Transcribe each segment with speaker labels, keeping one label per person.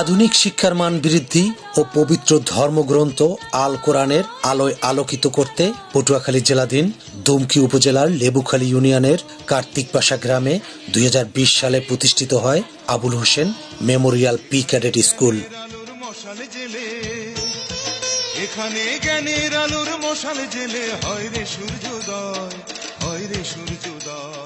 Speaker 1: আধুনিক শিক্ষার মান বৃদ্ধি ও পবিত্র ধর্মগ্রন্থ আল কোরআনের আলোয় আলোকিত করতে পটুয়াখালী জেলাধীন দুমকি উপজেলার লেবুখালী ইউনিয়নের কার্তিক পাশা গ্রামে দুই হাজার বিশ সালে প্রতিষ্ঠিত হয় Abul Hossain memorial P cadet school.
Speaker 2: এখানে জ্ঞানের আলোর মশাল জেলে। হয় রে সূর্যোদয়, হয় রে সূর্যোদয়।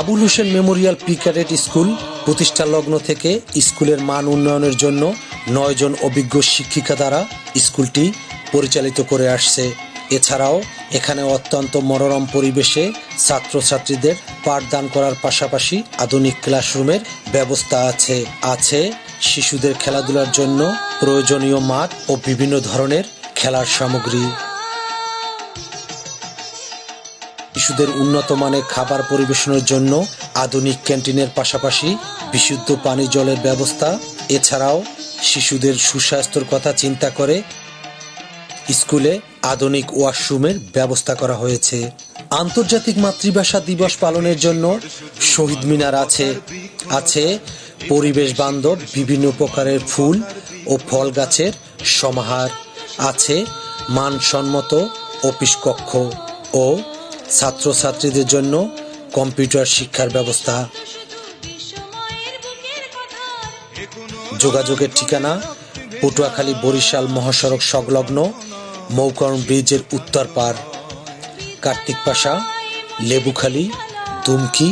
Speaker 1: Abul Hossain memorial P cadet school প্রতিষ্ঠা লগ্ন থেকে স্কুলের মান উন্নয়নের জন্য নয়জন অভিজ্ঞ শিক্ষিকা দ্বারা স্কুলটি পরিচালিত করে আসছে। এছাড়াও এখানে অত্যন্ত মনোরম পরিবেশে ছাত্রছাত্রীদের পাঠদান করার পাশাপাশি আধুনিক ক্লাসরুমের ব্যবস্থা আছে। আছে শিশুদের খেলাধুলার জন্য প্রয়োজনীয় মাঠ ও বিভিন্ন ধরনের খেলার সামগ্রী। শিশুদের উন্নত মানের খাবার পরিবেশনের জন্য আধুনিক ক্যান্টিনের পাশাপাশি বিশুদ্ধ পানি জলের ব্যবস্থা। এছাড়াও শিশুদের সুস্বাস্থ্যের কথা চিন্তা করে স্কুলে আধুনিক ওয়াশরুমের ব্যবস্থা করা হয়েছে। আন্তর্জাতিক মাতৃভাষা দিবস পালনের জন্য শহীদ মিনার আছে। আছে পরিবেশ বান্ধব বিভিন্ন প্রকারের ফুল ও ফল গাছের সমাহার। আছে মানসম্মত অফিস কক্ষ ও ছাত্রছাত্রীদের জন্য কম্পিউটার শিক্ষার ব্যবস্থা। যোগাযোগের ঠিকানা পটুয়াখালী বরিশাল মহাসড়ক সংলগ্ন মৌকর্ণ ব্রিজের উত্তর পার Kartik Pasha, Lebukhali, Dumki,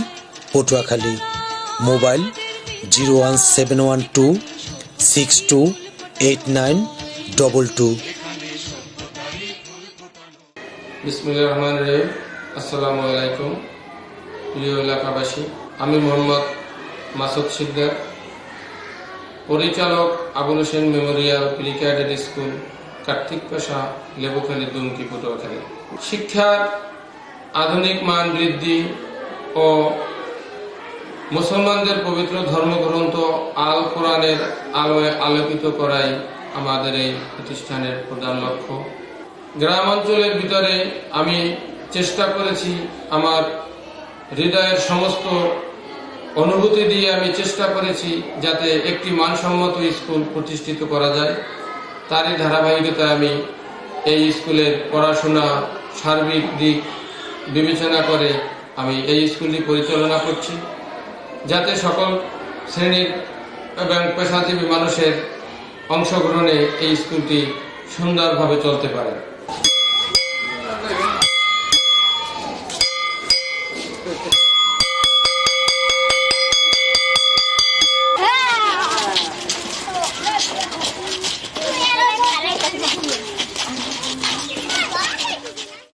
Speaker 1: Patuakhali. Mobile zero one seven one two six two eight nine double two.
Speaker 3: বিসমুল্লাহ রহমান রহিম। আসসালামু আলাইকুম, প্রিয় এলাকাবাসী। আমি মোহাম্মদ মাসুদ সিকদার পরিচালক Abul Hossain memorial pre cadet school, Kartik Pasha, Lebukhali, Dumki, Patuakhali. শিক্ষার আধুনিক মান বৃদ্ধি ও মুসলমানদের পবিত্র ধর্মগ্রন্থ আল কোরআনের আলোয় আলোকিত করাই আমাদের এই প্রতিষ্ঠানের প্রধান লক্ষ্য। গ্রাম অঞ্চলের ভিতরে আমি চেষ্টা করেছি আমার হৃদয়ের সমস্ত অনুভূতি দিয়ে আমি চেষ্টা করেছি যাতে একটি মানসম্মত স্কুল প্রতিষ্ঠিত করা যায়। তারই ধারাবাহিকতায় আমি এই স্কুলের পড়াশোনা, সার্বিক দিক বিবেচনা করে আমি এই স্কুলটি পরিচালনা করছি। যাতে সকল শ্রেণির এবং পেশাজীবী মানুষের অংশগ্রহণে এই স্কুলটি সুন্দরভাবে চলতে পারে।